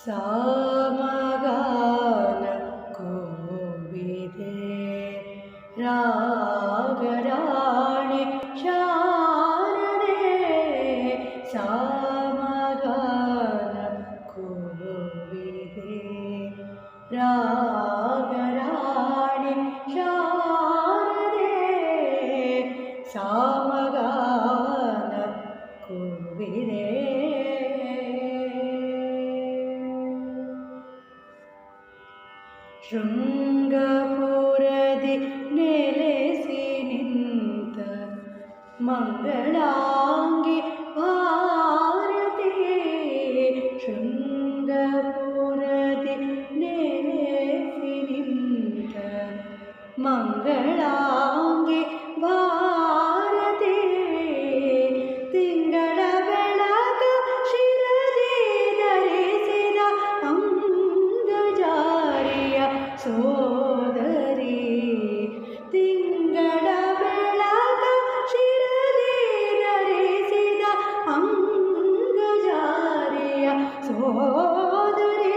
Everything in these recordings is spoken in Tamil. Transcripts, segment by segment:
सा म कुबी रागराणि शादे सा मगाल कुबीरे रागराणि शादे सा मगान कुबीरे ಶೃಂಗಪುರದಿ ನೆಲೆಸಿ ನಿಂತ ಮಂಗಳಾಂಗಿ ಭಾರತಿ ಶೃಂಗಪುರದಿ ನೆಲೆಸಿ ನಿಂತ ಮಂಗಳಾಂಗಿ ಅಂಗಜಾರಿಯ ಸೋದರಿ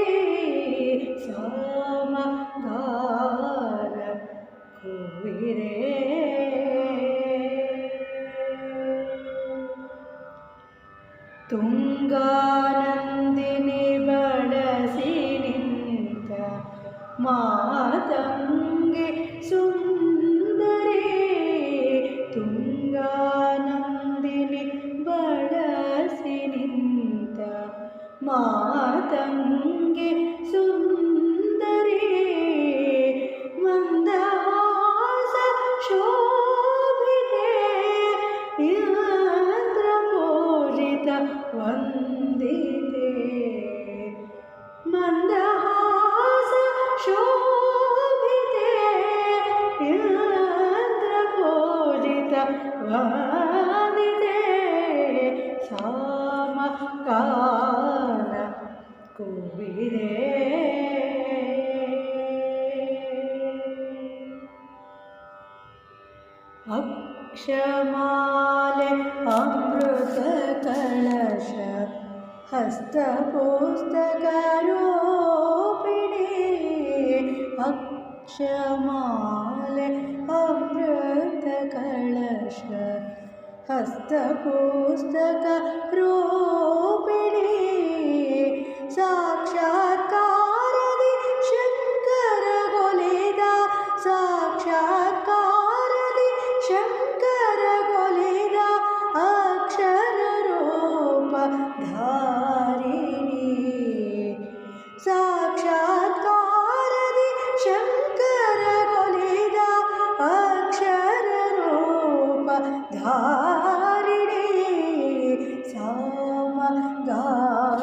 ಸಾಮಗಾರ ಕುವಿರೆ ತುಂಗಾನಂದಿನಿ ಬಳಸಿ ನಿಂತ ಮಾತಂಗೆ ಸುಂದರಿ மாதங்கே சுந்தரே மந்தாச சோபிதே இந்திர பூஜித வந்திதே. மந்தாச சோபிதே இந்திர பூஜித வந்திதே. சாமகா കൂവിലേ അക്ഷമാല അമൃത കലശ ഹസ്തപുസ്തകാരോപിണി അക്ഷമാല അമൃത കലശ ഹസ്തപുസ്തക साक्षात्कार शङ्कर कुलिदा अक्षररूपे सोम धारिरि